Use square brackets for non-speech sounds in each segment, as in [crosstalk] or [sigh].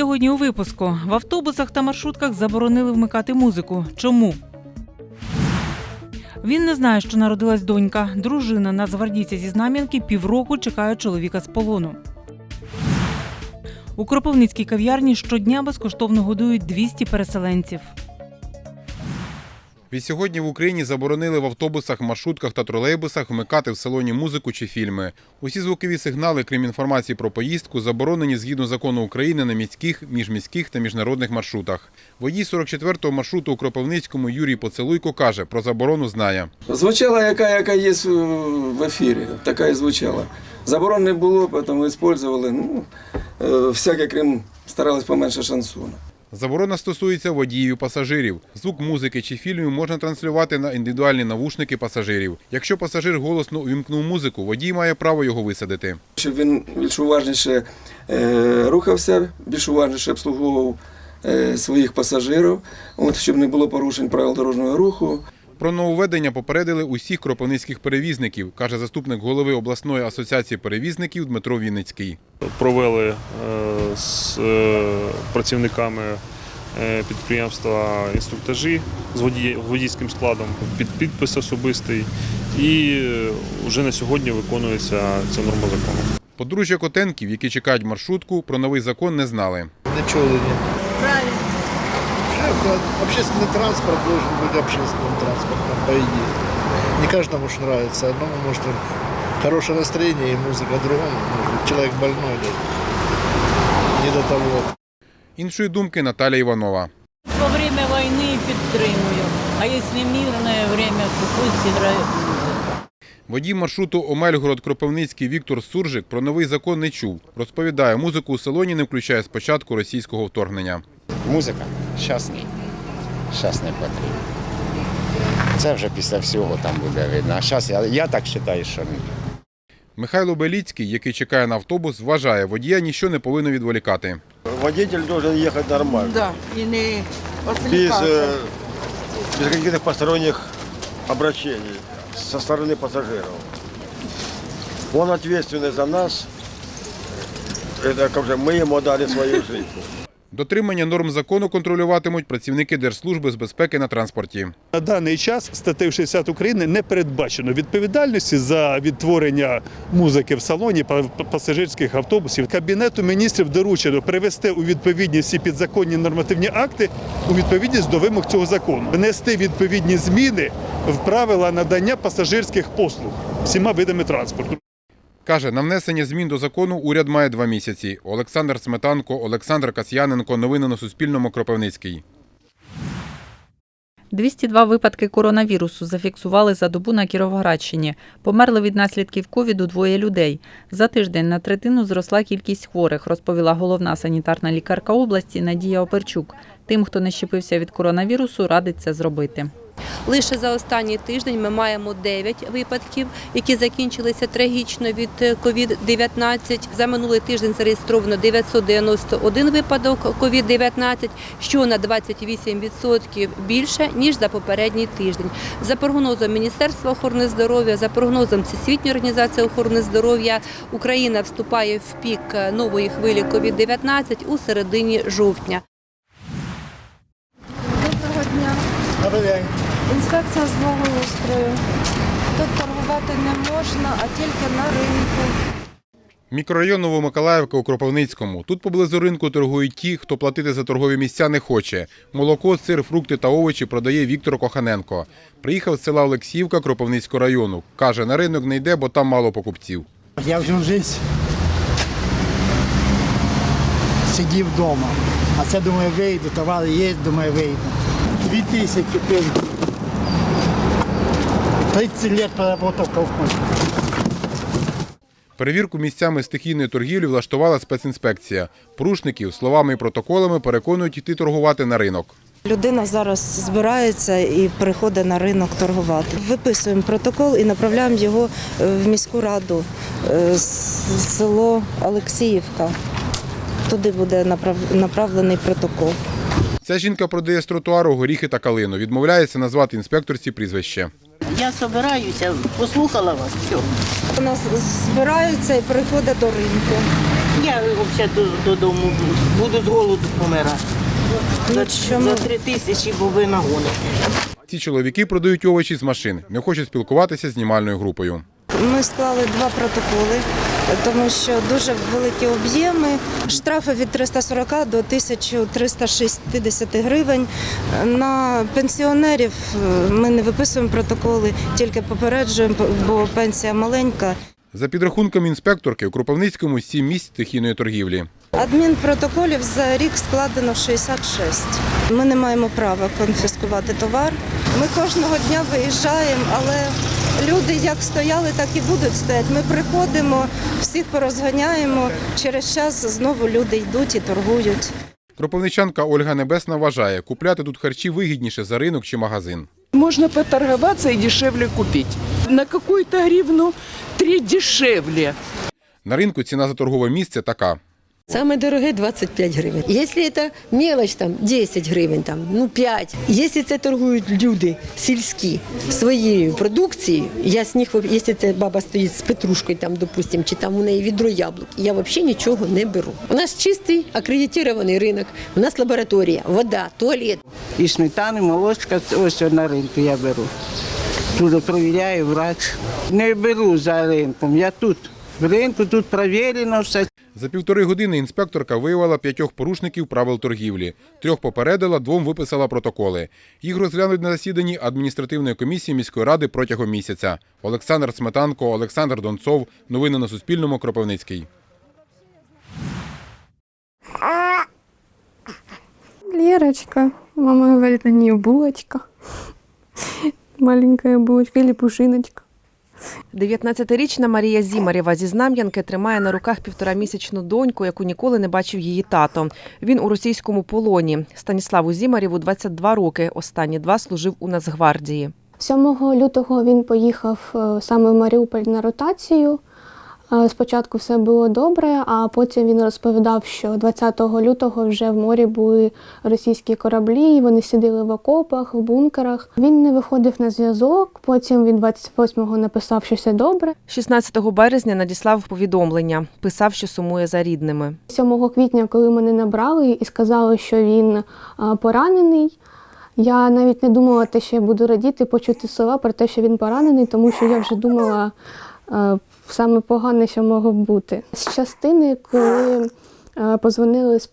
Сьогодні у випуску в автобусах та маршрутках заборонили вмикати музику. Чому? Він не знає, що народилась донька. Дружина нацгвардійця зі Знам'янки півроку чекає чоловіка з полону. У Кропивницькій кав'ярні щодня безкоштовно годують 200 переселенців. Відсьогодні в Україні заборонили в автобусах, маршрутках та тролейбусах вмикати в салоні музику чи фільми. Усі звукові сигнали, крім інформації про поїздку, заборонені згідно закону України на міських, міжміських та міжнародних маршрутах. Водій 44-го маршруту у Кропивницькому Юрій Поцелуйко каже, про заборону знає. Звучала, яка, яка є в ефірі, така і звучала. Заборон не було, тому використовували, ну, е, всяке, крім старались поменше шансону. Заборона стосується водіїв пасажирів. Звук музики чи фільмів можна транслювати на індивідуальні навушники пасажирів. Якщо пасажир голосно увімкнув музику, водій має право його висадити. Щоб він більш уважніше е, рухався, більш уважніше обслуговував е, своїх пасажирів, от, щоб не було порушень правил дорожнього руху. Про нововведення попередили усіх кропивницьких перевізників, каже заступник голови обласної асоціації перевізників Дмитро Вінницький. провели е, з е, працівниками е, підприємства інструктажі з водій- водійським складом під підпис особистий, і вже на сьогодні виконується ця норма закону. Подружжя Котенків, які чекають маршрутку, про новий закон не знали. Не чули ні Правильно. Общественный транспорт должен быть общественным транспортом, по идее. Не каждому ж нравится. Одному может хорошее настроение и музыка, другому может быть, человек больной. да, Не до того. Іншої думки Наталя Іванова. Во время войны підтримую, а если мирное время, то пусть играет музыка. Водій маршруту Омельгород Кропивницький Віктор Суржик про новий закон не чув. Розповідає, музику у салоні не включає з початку російського вторгнення. Музика щас ні. Щас не потрібно. Це вже після всього там буде видно. А зараз я, я так вважаю, що ні. Михайло Беліцький, який чекає на автобус, вважає, водія ніщо не повинно відволікати. Водитель должен ехать нормально, Да, и не без, отвлекаться. э, без каких-то посторонних обращений со стороны пассажиров. Он ответственный за нас. Это как же мы ему дали свою жизнь. Дотримання норм закону контролюватимуть працівники Держслужби з безпеки на транспорті. На даний час статтею 60 України не передбачено відповідальності за відтворення музики в салоні пасажирських автобусів. Кабінету міністрів доручено привести у відповідність всі підзаконні нормативні акти у відповідність до вимог цього закону, внести відповідні зміни в правила надання пасажирських послуг всіма видами транспорту. Каже, на внесення змін до закону уряд має два місяці. Олександр Сметанко, Олександр Касьяненко. Новини на Суспільному. Кропивницький. 202 випадки коронавірусу зафіксували за добу на Кіровоградщині. Померли від наслідків ковіду двоє людей. За тиждень на третину зросла кількість хворих, розповіла головна санітарна лікарка області Надія Оперчук. Тим, хто не щепився від коронавірусу, радить це зробити. Лише за останній тиждень ми маємо 9 випадків, які закінчилися трагічно від COVID-19. За минулий тиждень зареєстровано 991 випадок COVID-19, що на 28% більше, ніж за попередній тиждень. За прогнозом Міністерства охорони здоров'я, за прогнозом Всесвітньої організації охорони здоров'я, Україна вступає в пік нової хвилі COVID-19 у середині жовтня. Доброго дня. Добрий день. Інспекція з благоустрою. Тут торгувати не можна, а тільки на ринку. Мікрорайон Новомиколаївка у Кропивницькому. Тут поблизу ринку торгують ті, хто платити за торгові місця не хоче. Молоко, сир, фрукти та овочі продає Віктор Коханенко. Приїхав з села Олексіївка Кропивницького району. Каже, на ринок не йде, бо там мало покупців. Я всю життя сидів вдома. А це, думаю, вийду, товари є, думаю, вийду. Дві тисячі пенсій. 30 років проработав в колхозі. Перевірку місцями стихійної торгівлі влаштувала спецінспекція. Порушників словами і протоколами переконують йти торгувати на ринок. Людина зараз збирається і приходить на ринок торгувати. Виписуємо протокол і направляємо його е, в міську раду, е, село Олексіївка. Туди буде направлений протокол. Ця жінка продає з тротуару горіхи та калину. Відмовляється назвати інспекторці прізвище. Я збираюся, послухала вас, все. У нас збираються і приходять до ринку. Я взагалі додому буду з голоду помирати. За, за три тисячі, бо ви нагоните. Ці чоловіки продають овочі з машин, не хочуть спілкуватися з знімальною групою. Ми склали два протоколи, тому що дуже великі об'єми. Штрафи від 340 до 1360 гривень. На пенсіонерів е, ми не виписуємо протоколи, тільки попереджуємо, бо пенсія маленька. За підрахунками інспекторки, у Кропивницькому 7 місць стихійної торгівлі. Адмінпротоколів за рік складено 66. Ми не маємо права конфіскувати товар. Ми кожного дня виїжджаємо, але люди як стояли, так і будуть стояти. Ми приходимо, всіх порозганяємо. Через час знову люди йдуть і торгують. Кропивничанка Ольга Небесна вважає, купляти тут харчі вигідніше за ринок чи магазин. Можно поторговаться и дешевле купить. На какую-то гривну три дешевле. На ринку ціна за торгове місце така. Самое дорогое 25 гривень. Якщо це мелочь, там 10 гривень, там, ну 5. Якщо це торгують люди сільські своєю продукцією, я з них, якщо це баба стоїть з петрушкою, там, допустим, чи там у неї відро яблук, я взагалі нічого не беру. У нас чистий акредитований ринок, у нас лабораторія, вода, туалет. І сметани, молочка, ось на ринку я беру. Тут перевіряю врач. Не беру за ринком, я тут. В ринку тут перевірено все. За півтори години інспекторка виявила п'ятьох порушників правил торгівлі. Трьох попередила, двом виписала протоколи. Їх розглянуть на засіданні адміністративної комісії міської ради протягом місяця. Олександр Сметанко, Олександр Донцов. Новини на Суспільному. Кропивницький. Лерочка. Мама говорит на нее булочка. [laughs] Маленькая булочка или пушиночка. 19-річна Марія Зімарєва зі Знам'янки тримає на руках півторамісячну доньку, яку ніколи не бачив її тато. Він у російському полоні. Станіславу Зімарєву 22 роки. Останні два служив у Нацгвардії. 7 лютого він поїхав е, саме в Маріуполь на ротацію. Спочатку все було добре, а потім він розповідав, що 20 лютого вже в морі були російські кораблі, і вони сиділи в окопах, в бункерах. Він не виходив на зв'язок. Потім він 28-го написав, що все добре. 16 березня надіслав повідомлення. Писав, що сумує за рідними. 7 квітня, коли мене набрали і сказали, що він поранений. Я навіть не думала, те, що я буду радіти, почути слова про те, що він поранений, тому що я вже думала саме погане, що могло бути. З частини, коли е, позвонили з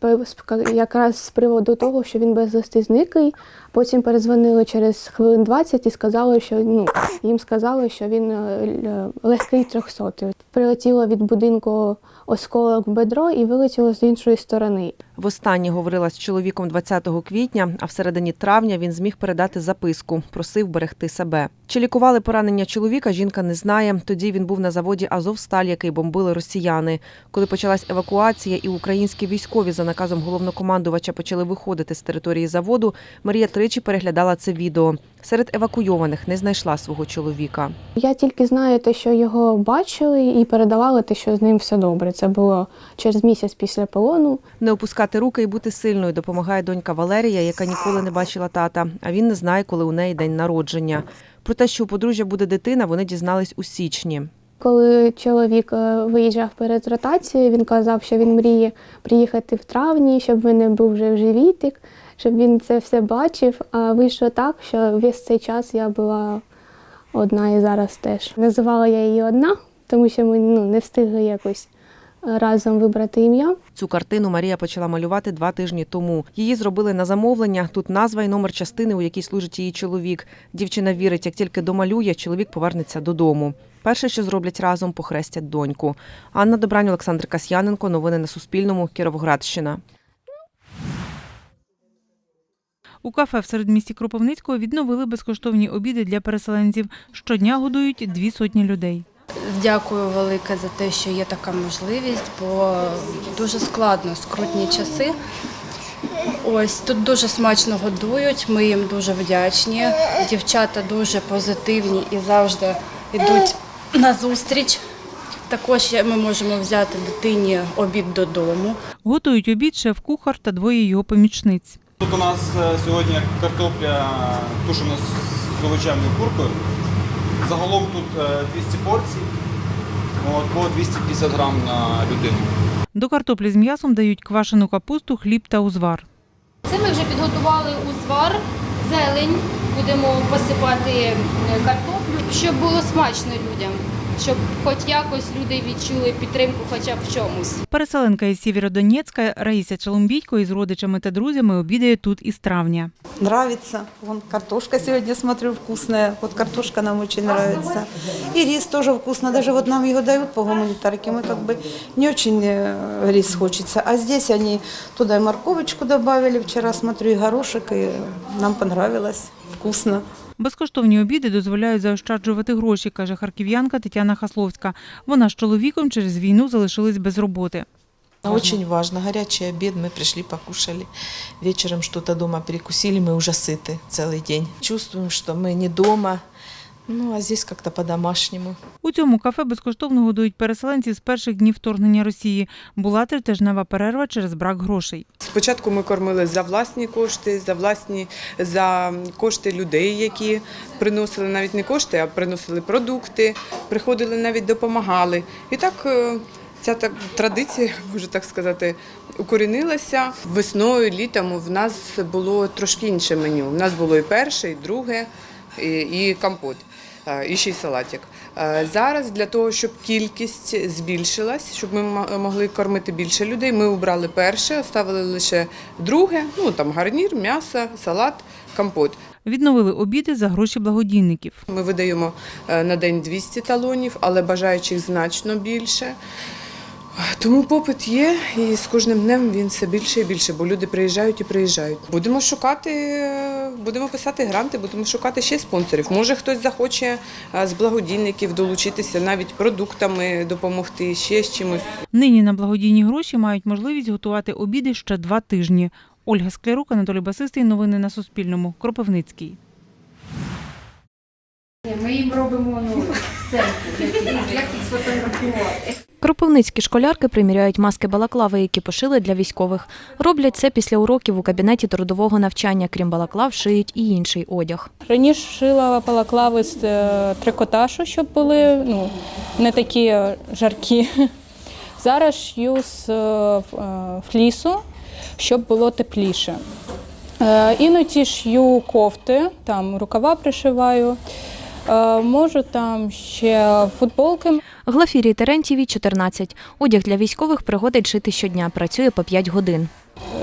якраз з приводу того, що він безвісти зниклий, потім перезвонили через хвилин 20 і сказали, що ну, їм сказали, що він е, легкий трьохсотий. Прилетіло від будинку осколок в бедро і вилетіло з іншої сторони. Востаннє говорила з чоловіком 20 квітня, а в середині травня він зміг передати записку. Просив берегти себе. Чи лікували поранення чоловіка, жінка не знає. Тоді він був на заводі Азовсталь, який бомбили росіяни. Коли почалась евакуація і українські військові за наказом головнокомандувача почали виходити з території заводу, Марія тричі переглядала це відео. Серед евакуйованих не знайшла свого чоловіка. Я тільки знаю те, що його бачили, і передавали те, що з ним все добре. Це було через місяць після полону. Не опускати руки і бути сильною допомагає донька Валерія, яка ніколи не бачила тата, а він не знає, коли у неї день народження. Про те, що у подружжя буде дитина, вони дізнались у січні. Коли чоловік е, виїжджав перед ротацією, він казав, що він мріє приїхати в травні, щоб в мене був вже в живітик, щоб він це все бачив. А вийшло так, що весь цей час я була одна і зараз теж. Називала я її одна, тому що ми ну, не встигли якось е, разом вибрати ім'я. Цю картину Марія почала малювати два тижні тому. Її зробили на замовлення. Тут назва і номер частини, у якій служить її чоловік. Дівчина вірить, як тільки домалює, чоловік повернеться додому. Перше, що зроблять разом, похрестять доньку. Анна Добрань, Олександр Касьяненко. Новини на Суспільному. Кіровоградщина. У кафе в середмісті Кропивницького відновили безкоштовні обіди для переселенців. Щодня годують дві сотні людей. Дякую велике за те, що є така можливість, бо дуже складно, скрутні часи. Ось тут дуже смачно годують. Ми їм дуже вдячні. Дівчата дуже позитивні і завжди йдуть на зустріч. Також ми можемо взяти дитині обід додому. Готують обід шеф-кухар та двоє його помічниць. Тут у нас е, сьогодні картопля тушена з овочами і куркою. Загалом тут е, 200 порцій. От, по 250 грам на людину. До картоплі з м'ясом дають квашену капусту, хліб та узвар. Це ми вже підготували узвар, зелень, будемо посипати е, картоплю, щоб було смачно людям, щоб хоч якось люди відчули підтримку хоча б в чомусь. Переселенка із Сєвєродонецька Раїса Челумбійко із родичами та друзями обідає тут із травня. Нравится. Вон картошка сегодня смотрю вкусная. Вот картошка нам очень нравится. И рис тоже вкусно. Даже вот нам его дают по гуманитарке. Мы как бы не очень э, рис хочется. А здесь они туда и морковочку добавили. Вчера смотрю и горошек. И нам понравилось. Вкусно. Безкоштовні обіди дозволяють заощаджувати гроші, каже харків'янка Тетяна Хасловська. Вона з чоловіком через війну залишились без роботи. Очень важно. Горячий обед мы пришли, покушали. Вечером что-то дома перекусили, мы уже сыты целый день. Чувствуем, что мы не дома. Ну, а здесь как-то по-домашнему. У цьому кафе безкоштовно годують переселенців з перших днів вторгнення Росії. Була тритижнева перерва через брак грошей. Спочатку ми кормили за власні кошти, за власні за кошти людей, які приносили навіть не кошти, а приносили продукти, приходили навіть допомагали. І так е, ця так традиція, [laughs] можу так сказати, укорінилася. Весною, літом в нас було трошки інше меню. У нас було і перше, і друге, і, і компот. Е, І ще й салатик. Е, Зараз для того, щоб кількість збільшилась, щоб ми могли кормити більше людей, ми обрали перше, оставили лише друге, ну там гарнір, м'ясо, салат, компот. Відновили обіди за гроші благодійників. Ми видаємо е, на день 200 талонів, але бажаючих значно більше. Тому попит є, і з кожним днем він все більше і більше, бо люди приїжджають і приїжджають. Будемо шукати, е, будемо писати гранти, будемо шукати ще спонсорів. Може, хтось захоче е, з благодійників долучитися навіть продуктами, допомогти, ще з чимось. Нині на благодійні гроші мають можливість готувати обіди ще два тижні. Ольга Склярук, Анатолій Басистий. Новини на Суспільному. Кропивницький. Ми їм робимо ну, сценку, Кропивницькі школярки приміряють маски балаклави, які пошили для військових. Роблять це після уроків у кабінеті трудового навчання. Крім балаклав, шиють і інший одяг. Раніше шила балаклави з е, трикотажу, щоб були ну, не такі е, жаркі. Зараз шью з е, флісу, щоб було тепліше. Іноді шью кофти, там рукава пришиваю. Е, Можу там ще футболки. Глафірі Терентєвій 14. Одяг для військових приходить шити щодня. Працює по 5 годин.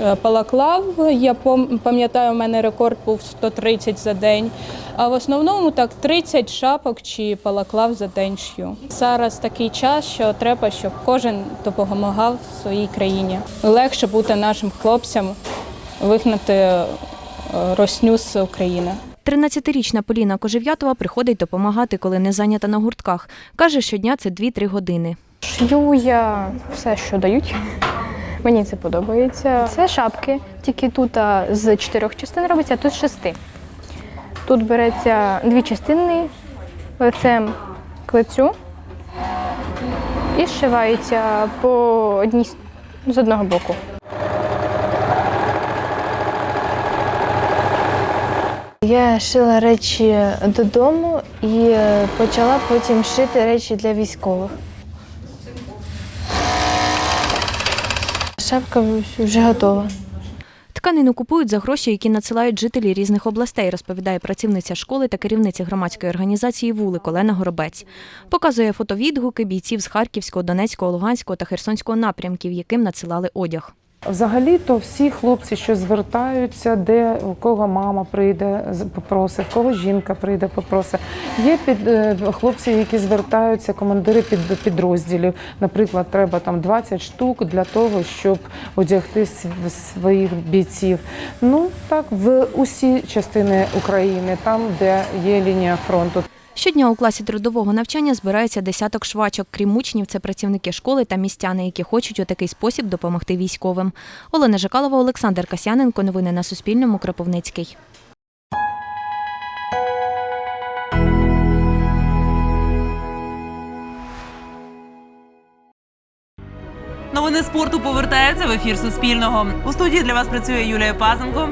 Е, Палаклав, я пам- пам'ятаю, у мене рекорд був 130 за день. А в основному так 30 шапок чи палаклав за день шью. Зараз такий час, що треба, щоб кожен допомагав своїй країні. Легше бути нашим хлопцям вигнати е, росню з України. 13-річна Поліна Кожев'ятова приходить допомагати, коли не зайнята на гуртках. Каже, щодня це 2-3 години. Шью я все, що дають. Мені це подобається. Це шапки, тільки тут з чотирьох частин робиться, а тут з шести. Тут береться дві частини лицем к лицю і зшивається по одній з одного боку. Я шила речі додому і е, почала потім шити речі для військових. Шапка вже готова. Тканину купують за гроші, які надсилають жителі різних областей, розповідає працівниця школи та керівниця громадської організації Вулик Олена Горобець. Показує фотовідгуки бійців з Харківського, Донецького, Луганського та Херсонського напрямків, яким надсилали одяг. Взагалі-то всі хлопці, що звертаються, де у кого мама прийде, попросить, в кого жінка прийде, попросить. Є під е, хлопці, які звертаються, командири під підрозділів. Наприклад, треба там 20 штук для того, щоб одягти св- своїх бійців. Ну так, в усі частини України, там, де є лінія фронту. Щодня у класі трудового навчання збирається десяток швачок. Крім учнів, це працівники школи та містяни, які хочуть у такий спосіб допомогти військовим. Олена Жикалова, Олександр Касяненко. Новини на Суспільному. Кропивницький. Новини спорту повертаються в ефір Суспільного. У студії для вас працює Юлія Пазенко.